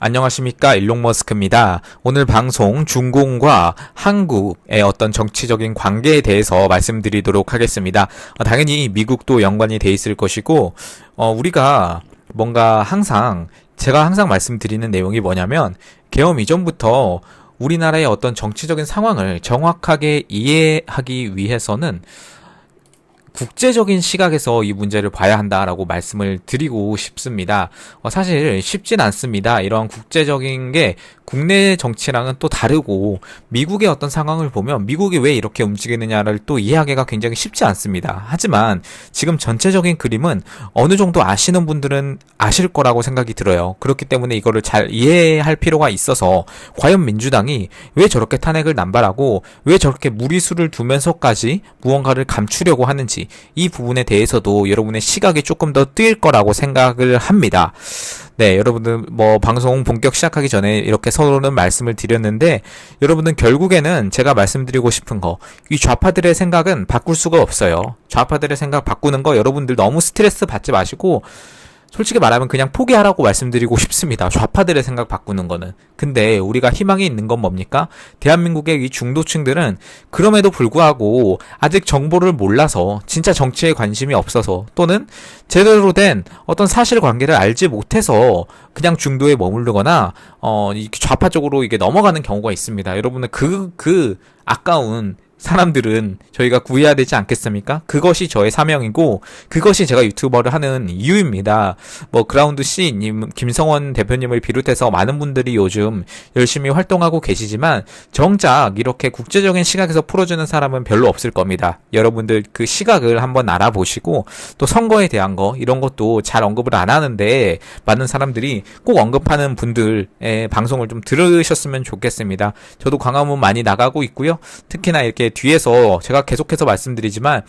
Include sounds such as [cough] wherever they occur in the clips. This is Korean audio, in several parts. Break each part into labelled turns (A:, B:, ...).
A: 안녕하십니까 일론 머스크입니다. 오늘 방송 중공과 한국의 어떤 정치적인 관계에 대해서 말씀드리도록 하겠습니다. 어, 당연히 미국도 연관이 돼 있을 것이고 어, 우리가 뭔가 항상 제가 항상 말씀드리는 내용이 뭐냐면 개엄 이전부터 우리나라의 어떤 정치적인 상황을 정확하게 이해하기 위해서는 국제적인 시각에서 이 문제를 봐야 한다라고 말씀을 드리고 싶습니다. 어, 사실 쉽진 않습니다. 이런 국제적인 게 국내 정치랑은 또 다르고 미국의 어떤 상황을 보면 미국이 왜 이렇게 움직이느냐를 또 이해하기가 굉장히 쉽지 않습니다. 하지만 지금 전체적인 그림은 어느 정도 아시는 분들은 아실 거라고 생각이 들어요. 그렇기 때문에 이거를 잘 이해할 필요가 있어서 과연 민주당이 왜 저렇게 탄핵을 남발하고 왜 저렇게 무리수를 두면서까지 무언가를 감추려고 하는지 이 부분에 대해서도 여러분의 시각이 조금 더 뜨일 거라고 생각을 합니다. 네, 여러분들 뭐 방송 본격 시작하기 전에 이렇게 서로는 말씀을 드렸는데 여러분은 결국에는 제가 말씀드리고 싶은 거 이 좌파들의 생각은 바꿀 수가 없어요. 좌파들의 생각 바꾸는 거 여러분들 너무 스트레스 받지 마시고 솔직히 말하면 그냥 포기하라고 말씀드리고 [laughs] 싶습니다. 좌파들의 생각 바꾸는 거는. 근데 우리가 희망이 있는 건 뭡니까? 대한민국의 이 중도층들은 그럼에도 불구하고 아직 정보를 몰라서 진짜 정치에 관심이 없어서 또는 제대로 된 어떤 사실 관계를 알지 못해서 그냥 중도에 머무르거나 어, 이 좌파 쪽으로 이게 넘어가는 경우가 있습니다. 여러분은 그, 그 아까운 사람들은 저희가 구해야 되지 않겠습니까? 그것이 저의 사명이고 그것이 제가 유튜버를 하는 이유입니다. 뭐 그라운드 C님, 김성원 대표님을 비롯해서 많은 분들이 요즘 열심히 활동하고 계시지만 정작 이렇게 국제적인 시각에서 풀어주는 사람은 별로 없을 겁니다. 여러분들 그 시각을 한번 알아보시고 또 선거에 대한 거 이런 것도 잘 언급을 안 하는데 많은 사람들이 꼭 언급하는 분들의 방송을 좀 들으셨으면 좋겠습니다. 저도 광화문 많이 나가고 있고요. 특히나 이렇게 뒤에서 제가 계속해서 말씀드리지만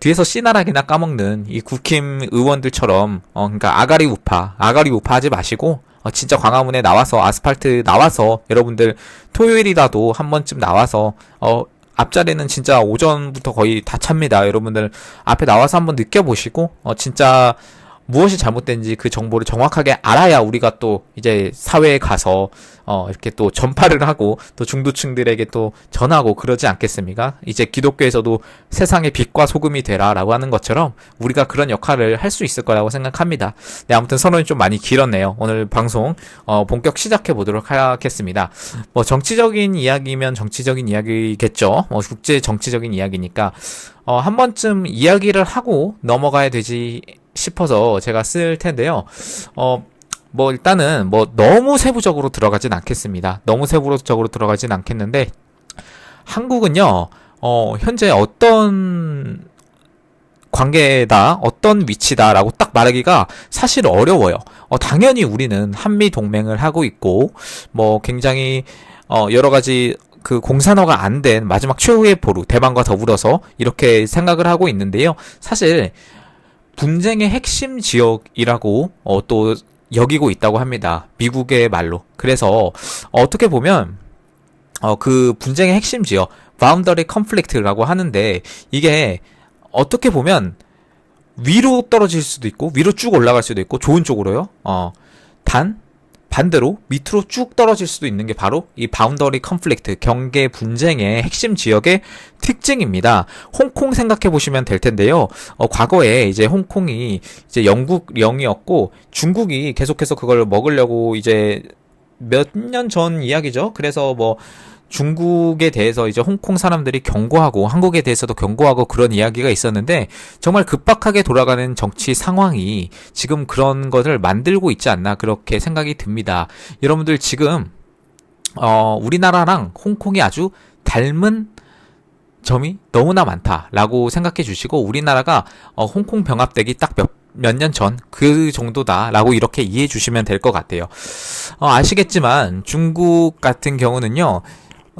A: 뒤에서 씨나락이나 까먹는 이 국힘 의원들처럼 어 그러니까 아가리 우파 아가리 우파 하지 마시고 어 진짜 광화문에 나와서 아스팔트 나와서 여러분들 토요일이라도 한 번쯤 나와서 어 앞자리는 진짜 오전부터 거의 다 찹니다. 여러분들 앞에 나와서 한번 느껴보시고 어 진짜 무엇이 잘못된지 그 정보를 정확하게 알아야 우리가 또 이제 사회에 가서 어 이렇게 또 전파를 하고 또 중도층들에게 또 전하고 그러지 않겠습니까? 이제 기독교에서도 세상의 빛과 소금이 되라라고 하는 것처럼 우리가 그런 역할을 할 수 있을 거라고 생각합니다. 네, 아무튼 선언이 좀 많이 길었네요. 오늘 방송 어 본격 시작해 보도록 하겠습니다. 뭐 정치적인 이야기면 정치적인 이야기겠죠. 뭐 국제 정치적인 이야기니까 어 한 번쯤 이야기를 하고 넘어가야 되지 싶어서 제가 쓸 텐데요. 어, 뭐 일단은 뭐 너무 세부적으로 들어가진 않겠습니다. 너무 세부적으로 들어가진 않겠는데 한국은요. 어, 현재 어떤 관계다, 어떤 위치다라고 딱 말하기가 사실 어려워요. 어, 당연히 우리는 한미 동맹을 하고 있고, 뭐 굉장히 어, 여러 가지 그 공산화가 안 된 마지막 최후의 보루 대만과 더불어서 이렇게 생각을 하고 있는데요. 사실 분쟁의 핵심 지역이라고 어, 또 여기고 있다고 합니다. 미국의 말로. 그래서 어떻게 보면 어, 그 분쟁의 핵심 지역, 바운더리 컨플릭트라고 하는데 이게 어떻게 보면 위로 떨어질 수도 있고 위로 쭉 올라갈 수도 있고 좋은 쪽으로요. 어, 단 반대로 밑으로 쭉 떨어질 수도 있는 게 바로 이 바운더리 컨플릭트 경계 분쟁의 핵심 지역의 특징입니다. 홍콩 생각해 보시면 될 텐데요. 어, 과거에 이제 홍콩이 이제 영국령이었고 중국이 계속해서 그걸 먹으려고 이제 몇 년 전 이야기죠. 그래서 뭐 중국에 대해서 이제 홍콩 사람들이 경고하고 한국에 대해서도 경고하고 그런 이야기가 있었는데 정말 급박하게 돌아가는 정치 상황이 지금 그런 것을 만들고 있지 않나 그렇게 생각이 듭니다. 여러분들 지금 어 우리나라랑 홍콩이 아주 닮은 점이 너무나 많다라고 생각해 주시고 우리나라가 어 홍콩 병합되기 딱몇 몇년전그 정도다라고 이렇게 이해해 주시면 될 것 같아요. 어, 아시겠지만 중국 같은 경우는요.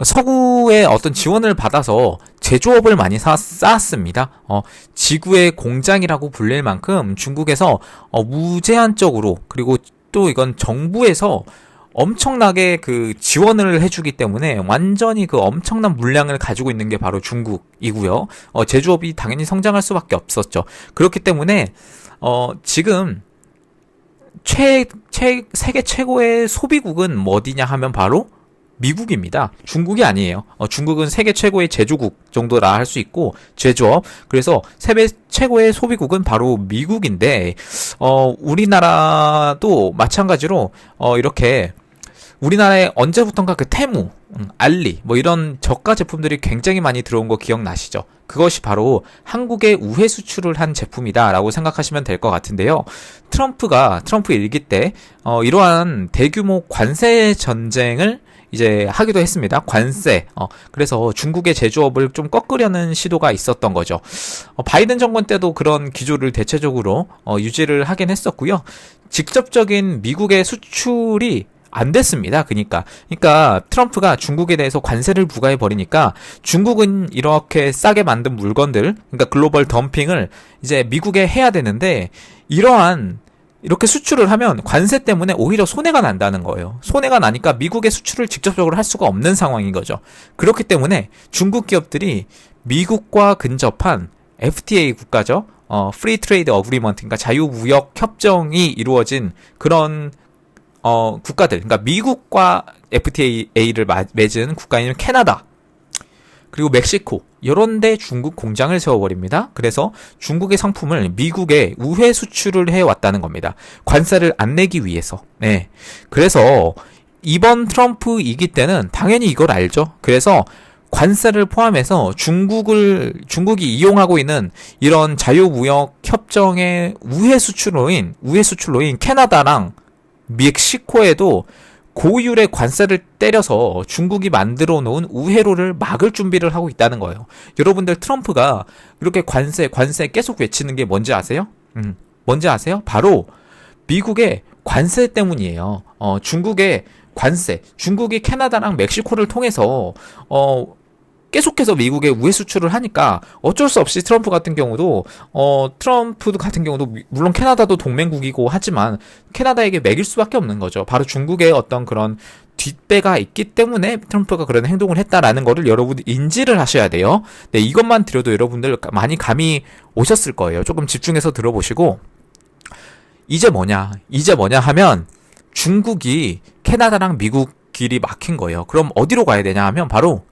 A: 서구의 어떤 지원을 받아서 제조업을 많이 사, 쌓았습니다. 어, 지구의 공장이라고 불릴 만큼 중국에서 어, 무제한적으로 그리고 또 이건 정부에서 엄청나게 그 지원을 해주기 때문에 완전히 그 엄청난 물량을 가지고 있는 게 바로 중국이고요. 어, 제조업이 당연히 성장할 수밖에 없었죠. 그렇기 때문에 어, 지금 최, 최, 세계 최고의 소비국은 뭐 어디냐 하면 바로 미국입니다. 중국이 아니에요. 어, 중국은 세계 최고의 제조국 정도라 할 수 있고 제조업. 그래서 세계 최고의 소비국은 바로 미국인데 어, 우리나라도 마찬가지로 어, 이렇게 우리나라에 언제부턴가 그 테무, 음, 알리 뭐 이런 저가 제품들이 굉장히 많이 들어온 거 기억나시죠? 그것이 바로 한국의 우회 수출을 한 제품이다라고 생각하시면 될 것 같은데요. 트럼프가 트럼프 일기 때 어, 이러한 대규모 관세 전쟁을 이제 하기도 했습니다. 관세. 어, 그래서 중국의 제조업을 좀 꺾으려는 시도가 있었던 거죠. 어, 바이든 정권 때도 그런 기조를 대체적으로 어, 유지를 하긴 했었고요. 직접적인 미국의 수출이 안 됐습니다. 그니까. 그니까 트럼프가 중국에 대해서 관세를 부과해 버리니까 중국은 이렇게 싸게 만든 물건들, 그러니까 글로벌 덤핑을 이제 미국에 해야 되는데 이러한 이렇게 수출을 하면 관세 때문에 오히려 손해가 난다는 거예요. 손해가 나니까 미국의 수출을 직접적으로 할 수가 없는 상황인 거죠. 그렇기 때문에 중국 기업들이 미국과 근접한 FTA 국가죠. 어, 프리 트레이드 어그리먼트, 그러니까 자유무역 협정이 이루어진 그런 어, 국가들, 그러니까 미국과 FTA를 맺은 국가인 캐나다, 그리고 멕시코 이런 데 중국 공장을 세워버립니다. 그래서 중국의 상품을 미국에 우회 수출을 해왔다는 겁니다. 관세를 안 내기 위해서. 네. 그래서 이번 트럼프 이기 때는 당연히 이걸 알죠. 그래서 관세를 포함해서 중국을 중국이 이용하고 있는 이런 자유무역 협정의 우회 수출로인 우회 수출로인 캐나다랑 멕시코에도 고율의 관세를 때려서 중국이 만들어 놓은 우회로를 막을 준비를 하고 있다는 거예요. 여러분들 트럼프가 이렇게 관세, 관세 계속 외치는 게 뭔지 아세요? 음, 뭔지 아세요? 바로 미국의 관세 때문이에요. 어, 중국의 관세, 중국이 캐나다랑 멕시코를 통해서 어, 계속해서 미국에 우회 수출을 하니까 어쩔 수 없이 트럼프 같은 경우도 어 트럼프 같은 경우도 물론 캐나다도 동맹국이고 하지만 캐나다에게 매길 수밖에 없는 거죠. 바로 중국의 어떤 그런 뒷배가 있기 때문에 트럼프가 그런 행동을 했다라는 거를 여러분이 인지를 하셔야 돼요. 네, 이것만 들어도 여러분들 많이 감이 오셨을 거예요. 조금 집중해서 들어보시고 이제 뭐냐? 이제 뭐냐 하면 중국이 캐나다랑 미국 길이 막힌 거예요. 그럼 어디로 가야 되냐 하면 바로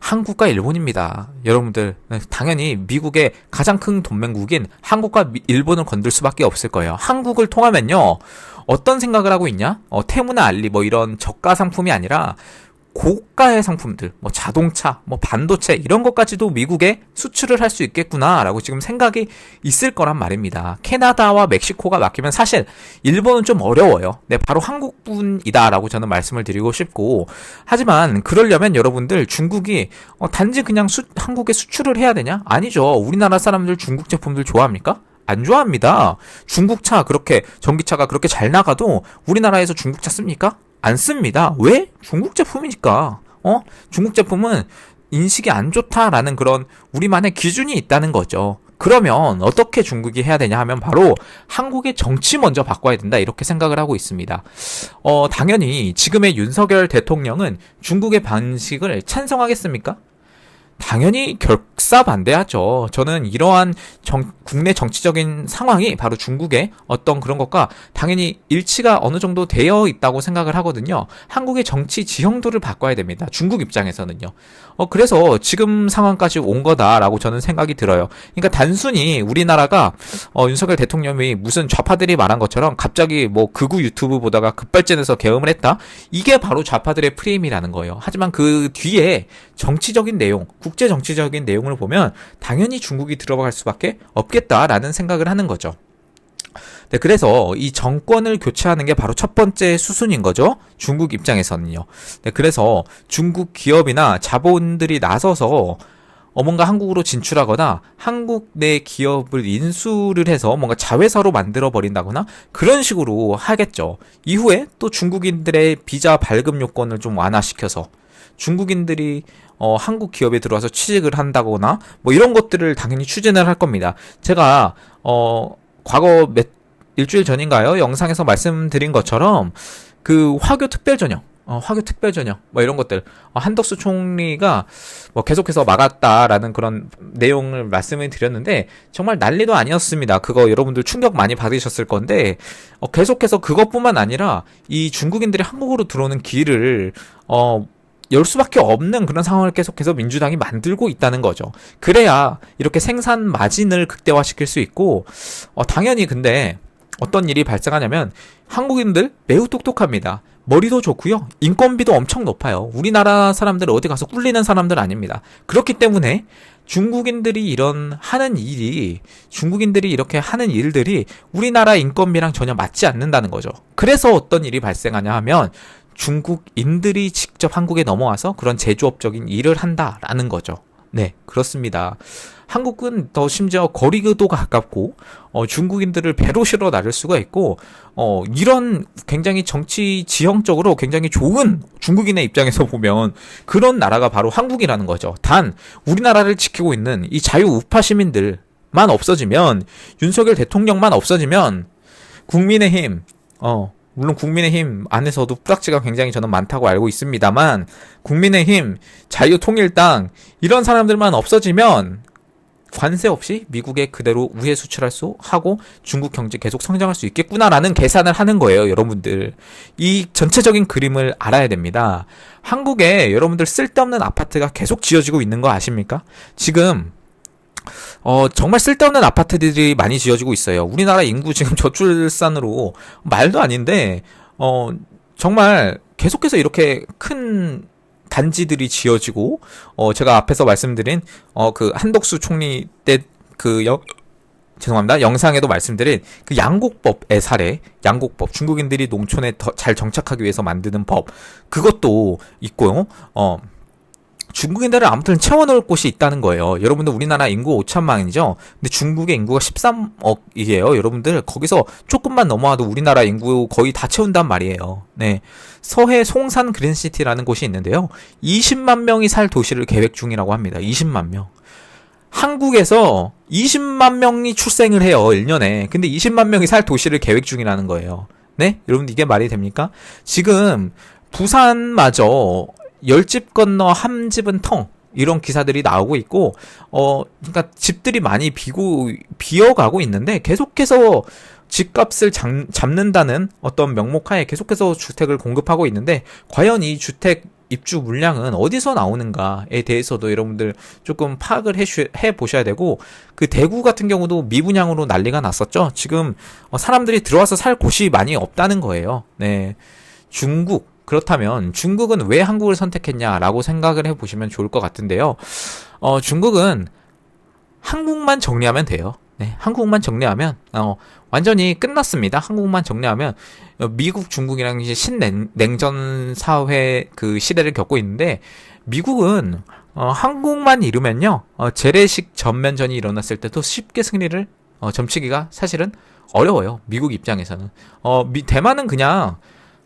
A: 한국과 일본입니다. 여러분들 네, 당연히 미국의 가장 큰 동맹국인 한국과 일본을 건들 수밖에 없을 거예요. 한국을 통하면요 어떤 생각을 하고 있냐? 어, 테무나 알리 뭐 이런 저가 상품이 아니라 고가의 상품들, 뭐 자동차, 뭐 반도체 이런 것까지도 미국에 수출을 할 수 있겠구나라고 지금 생각이 있을 거란 말입니다. 캐나다와 멕시코가 맡기면 사실 일본은 좀 어려워요. 네, 바로 한국분이다라고 저는 말씀을 드리고 싶고 하지만 그러려면 여러분들 중국이 어, 단지 그냥 수, 한국에 수출을 해야 되냐? 아니죠. 우리나라 사람들 중국 제품들 좋아합니까? 안 좋아합니다. 중국차 그렇게 전기차가 그렇게 잘 나가도 우리나라에서 중국차 씁니까? 안 씁니다. 왜? 중국 제품이니까. 어? 중국 제품은 인식이 안 좋다라는 그런 우리만의 기준이 있다는 거죠. 그러면 어떻게 중국이 해야 되냐 하면 바로 한국의 정치 먼저 바꿔야 된다 이렇게 생각을 하고 있습니다. 어, 당연히 지금의 윤석열 대통령은 중국의 방식을 찬성하겠습니까? 당연히 결사 반대하죠. 저는 이러한 정, 국내 정치적인 상황이 바로 중국의 어떤 그런 것과 당연히 일치가 어느 정도 되어 있다고 생각을 하거든요. 한국의 정치 지형도를 바꿔야 됩니다. 중국 입장에서는요. 어, 그래서 지금 상황까지 온 거다라고 저는 생각이 들어요. 그러니까 단순히 우리나라가 어, 윤석열 대통령이 무슨 좌파들이 말한 것처럼 갑자기 뭐 극우 유튜브 보다가 급발진해서 개엄을 했다? 이게 바로 좌파들의 프레임이라는 거예요. 하지만 그 뒤에 정치적인 내용, 국제 정치적인 내용을 보면 당연히 중국이 들어갈 수밖에 없겠다라는 생각을 하는 거죠. 네, 그래서 이 정권을 교체하는 게 바로 첫 번째 수순인 거죠. 중국 입장에서는요. 네, 그래서 중국 기업이나 자본들이 나서서 어, 뭔가 한국으로 진출하거나 한국 내 기업을 인수를 해서 뭔가 자회사로 만들어 버린다거나 그런 식으로 하겠죠. 이후에 또 중국인들의 비자 발급 요건을 좀 완화시켜서 중국인들이 어, 한국 기업에 들어와서 취직을 한다거나 뭐 이런 것들을 당연히 추진을 할 겁니다. 제가 어, 과거 몇 일주일 전인가요? 영상에서 말씀드린 것처럼 그 화교 특별 전형 어, 화교 특별 전형 뭐 이런 것들 어, 한덕수 총리가 뭐 계속해서 막았다라는 그런 내용을 말씀을 드렸는데 정말 난리도 아니었습니다. 그거 여러분들 충격 많이 받으셨을 건데 어, 계속해서 그것뿐만 아니라 이 중국인들이 한국으로 들어오는 길을 어, 열 수밖에 없는 그런 상황을 계속해서 민주당이 만들고 있다는 거죠. 그래야 이렇게 생산 마진을 극대화시킬 수 있고 어, 당연히 근데 어떤 일이 발생하냐면 한국인들 매우 똑똑합니다. 머리도 좋고요. 인건비도 엄청 높아요. 우리나라 사람들 어디 가서 꿀리는 사람들 아닙니다. 그렇기 때문에 중국인들이 이런 하는 일이 중국인들이 이렇게 하는 일들이 우리나라 인건비랑 전혀 맞지 않는다는 거죠. 그래서 어떤 일이 발생하냐 하면 중국인들이 직접 한국에 넘어와서 그런 제조업적인 일을 한다라는 거죠. 네, 그렇습니다. 한국은 더 심지어 거리도 가깝고 어, 중국인들을 배로 실어 나를 수가 있고 어, 이런 굉장히 정치 지형적으로 굉장히 좋은 중국인의 입장에서 보면 그런 나라가 바로 한국이라는 거죠. 단 우리나라를 지키고 있는 이 자유 우파 시민들만 없어지면 윤석열 대통령만 없어지면 국민의힘 어 물론 국민의힘 안에서도 뿌락지가 굉장히 저는 많다고 알고 있습니다만 국민의힘 자유통일당 이런 사람들만 없어지면 관세 없이 미국에 그대로 우회 수출할 수 하고 중국 경제 계속 성장할 수 있겠구나라는 계산을 하는 거예요, 여러분들. 이 전체적인 그림을 알아야 됩니다. 한국에 여러분들 쓸데없는 아파트가 계속 지어지고 있는 거 아십니까? 지금 어, 정말 쓸데없는 아파트들이 많이 지어지고 있어요. 우리나라 인구 지금 저출산으로 말도 아닌데, 어, 정말 계속해서 이렇게 큰 단지들이 지어지고 어 제가 앞에서 말씀드린 어 그 한덕수 총리 때그 죄송합니다. 영상에도 말씀드린 그 양곡법의 사례, 양곡법, 중국인들이 농촌에 더 잘 정착하기 위해서 만드는 법, 그것도 있고요. 어, 중국인들을 아무튼 채워넣을 곳이 있다는 거예요. 여러분들 우리나라 인구 5천만이죠. 근데 중국의 인구가 13억이에요. 여러분들 거기서 조금만 넘어와도 우리나라 인구 거의 다 채운단 말이에요. 네. 서해 송산 그린시티라는 곳이 있는데요. 20만 명이 살 도시를 계획 중이라고 합니다. 20만 명. 한국에서 20만 명이 출생을 해요. 1년에. 근데 20만 명이 살 도시를 계획 중이라는 거예요. 네? 여러분들 이게 말이 됩니까? 지금 부산마저 열집 건너 한 집은 텅 이런 기사들이 나오고 있고 어 그러니까 집들이 많이 비고 비어가고 있는데 계속해서 집값을 잡, 잡는다는 어떤 명목하에 계속해서 주택을 공급하고 있는데 과연 이 주택 입주 물량은 어디서 나오는가에 대해서도 여러분들 조금 파악을 해, 해 보셔야 되고 그 대구 같은 경우도 미분양으로 난리가 났었죠. 지금 어, 사람들이 들어와서 살 곳이 많이 없다는 거예요. 네. 중국 그렇다면 중국은 왜 한국을 선택했냐라고 생각을 해보시면 좋을 것 같은데요. 어, 중국은 한국만 정리하면 돼요. 네, 한국만 정리하면 어, 완전히 끝났습니다. 한국만 정리하면 어, 미국, 중국이랑 신냉전 사회 그 시대를 겪고 있는데 미국은 어, 한국만 이루면요 어, 재래식 전면전이 일어났을 때도 쉽게 승리를 어, 점치기가 사실은 어려워요. 미국 입장에서는 어, 미, 대만은 그냥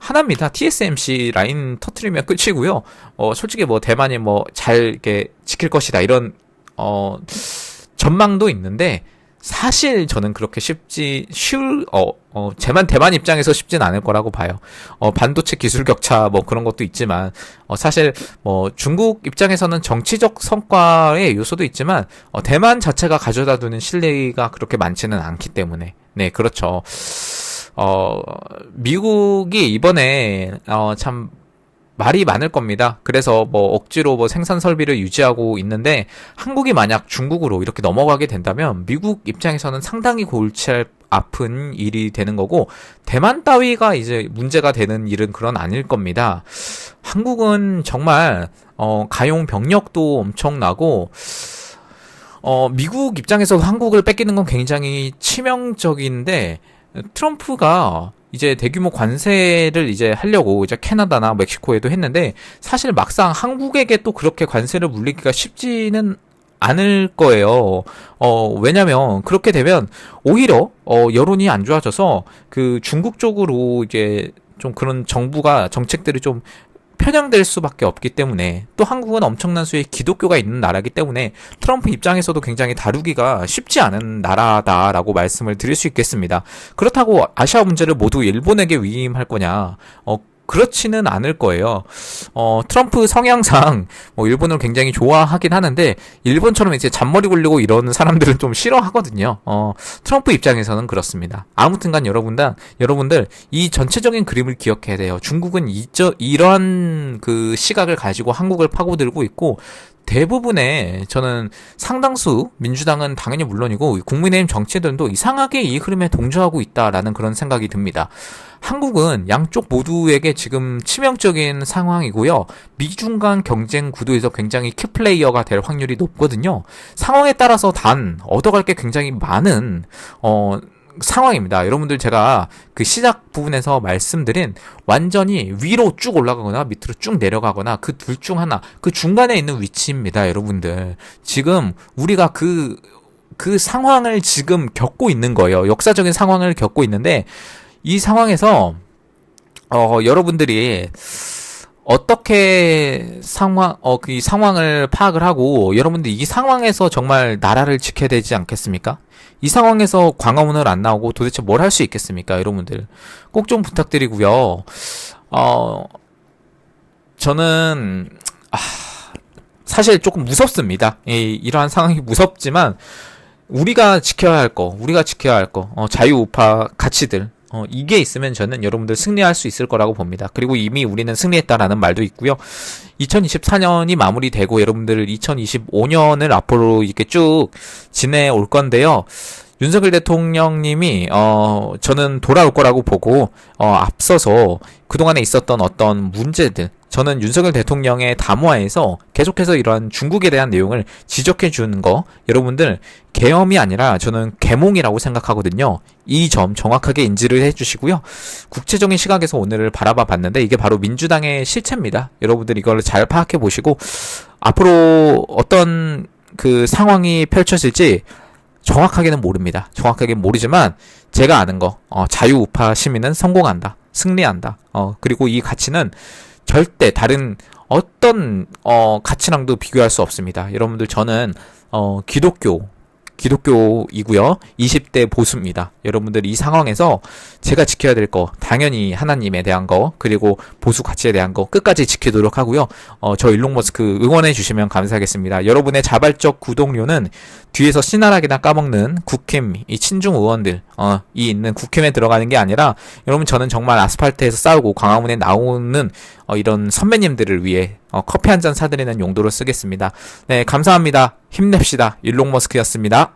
A: 하나입니다. TSMC 라인 터트리면 끝이고요. 어, 솔직히 뭐 대만이 뭐 잘 이렇게 지킬 것이다 이런 어 전망도 있는데 사실 저는 그렇게 쉽지 쉬울 어, 어 제만 대만 입장에서 쉽진 않을 거라고 봐요. 어 반도체 기술 격차 뭐 그런 것도 있지만 어 사실 뭐 중국 입장에서는 정치적 성과의 요소도 있지만 어 대만 자체가 가져다 두는 실리가 그렇게 많지는 않기 때문에 네 그렇죠. 어, 미국이 이번에, 어, 참, 말이 많을 겁니다. 그래서 뭐 억지로 뭐 생산 설비를 유지하고 있는데 한국이 만약 중국으로 이렇게 넘어가게 된다면 미국 입장에서는 상당히 골치 아픈 일이 되는 거고 대만 따위가 이제 문제가 되는 일은 그런 아닐 겁니다. 한국은 정말 어 가용 병력도 엄청나고 어 미국 입장에서 한국을 뺏기는 건 굉장히 치명적인데 트럼프가 이제 대규모 관세를 이제 하려고 이제 캐나다나 멕시코에도 했는데 사실 막상 한국에게 또 그렇게 관세를 물리기가 쉽지는 않을 거예요. 어, 왜냐면 그렇게 되면 오히려 어, 여론이 안 좋아져서 그 중국 쪽으로 이제 좀 그런 정부가 정책들이 좀 편향될 수밖에 없기 때문에 또 한국은 엄청난 수의 기독교가 있는 나라기 때문에 트럼프 입장에서도 굉장히 다루기가 쉽지 않은 나라다라고 말씀을 드릴 수 있겠습니다. 그렇다고 아시아 문제를 모두 일본에게 위임할 거냐? 어, 그렇지는 않을 거예요. 어, 트럼프 성향상 뭐 일본을 굉장히 좋아하긴 하는데 일본처럼 이제 잔머리 굴리고 이러는 사람들은 좀 싫어하거든요. 어, 트럼프 입장에서는 그렇습니다. 아무튼간 여러분들 여러분들 이 전체적인 그림을 기억해야 돼요. 중국은 이저 이러한 그 시각을 가지고 한국을 파고들고 있고 대부분의 저는 상당수 민주당은 당연히 물론이고 국민의힘 정치들도 이상하게 이 흐름에 동조하고 있다라는 그런 생각이 듭니다. 한국은 양쪽 모두에게 지금 치명적인 상황이고요. 미중 간 경쟁 구도에서 굉장히 키플레이어가 될 확률이 높거든요. 상황에 따라서 단 얻어갈 게 굉장히 많은 어 상황입니다. 여러분들 제가 그 시작 부분에서 말씀드린 완전히 위로 쭉 올라가거나 밑으로 쭉 내려가거나 그 둘 중 하나 그 중간에 있는 위치입니다. 여러분들 지금 우리가 그그 상황을 지금 겪고 있는 거예요. 역사적인 상황을 겪고 있는데 이 상황에서 어 여러분들이 어떻게 상황 어 그 상황을 파악을 하고 여러분들 이 상황에서 정말 나라를 지켜야 되지 않겠습니까? 이 상황에서 광화문을 안 나오고 도대체 뭘 할 수 있겠습니까, 여러분들? 꼭 좀 부탁드리고요. 어 저는 아, 사실 조금 무섭습니다. 이, 이러한 상황이 무섭지만 우리가 지켜야 할 거, 우리가 지켜야 할 거, 어, 자유우파 가치들, 어, 이게 있으면 저는 여러분들 승리할 수 있을 거라고 봅니다. 그리고 이미 우리는 승리했다라는 말도 있고요. 2024년이 마무리되고 여러분들 2025년을 앞으로 이렇게 쭉 지내올 건데요. 윤석열 대통령님이 어 저는 돌아올 거라고 보고 어 앞서서 그동안에 있었던 어떤 문제들 저는 윤석열 대통령의 담화에서 계속해서 이러한 중국에 대한 내용을 지적해 주는 거 여러분들 계엄이 아니라 저는 계몽이라고 생각하거든요. 이 점 정확하게 인지를 해 주시고요. 국제적인 시각에서 오늘을 바라봐 봤는데 이게 바로 민주당의 실체입니다. 여러분들 이걸 잘 파악해 보시고 앞으로 어떤 그 상황이 펼쳐질지 정확하게는 모릅니다. 정확하게 모르지만 제가 아는 거 어, 자유우파 시민은 성공한다, 승리한다. 어, 그리고 이 가치는 절대 다른 어떤 어, 가치랑도 비교할 수 없습니다. 여러분들 저는 어, 기독교 기독교이고요. 20대 보수입니다. 여러분들 이 상황에서 제가 지켜야 될 거 당연히 하나님에 대한 거 그리고 보수 가치에 대한 거 끝까지 지키도록 하고요. 어, 저 일론 머스크 응원해 주시면 감사하겠습니다. 여러분의 자발적 구독료는 뒤에서 신나락이나 까먹는 국힘 이 친중 의원들 어, 이 있는 국힘에 들어가는 게 아니라 여러분 저는 정말 아스팔트에서 싸우고 광화문에 나오는 어, 이런 선배님들을 위해 어, 커피 한 잔 사드리는 용도로 쓰겠습니다. 네, 감사합니다. 힘냅시다. 일론 머스크였습니다.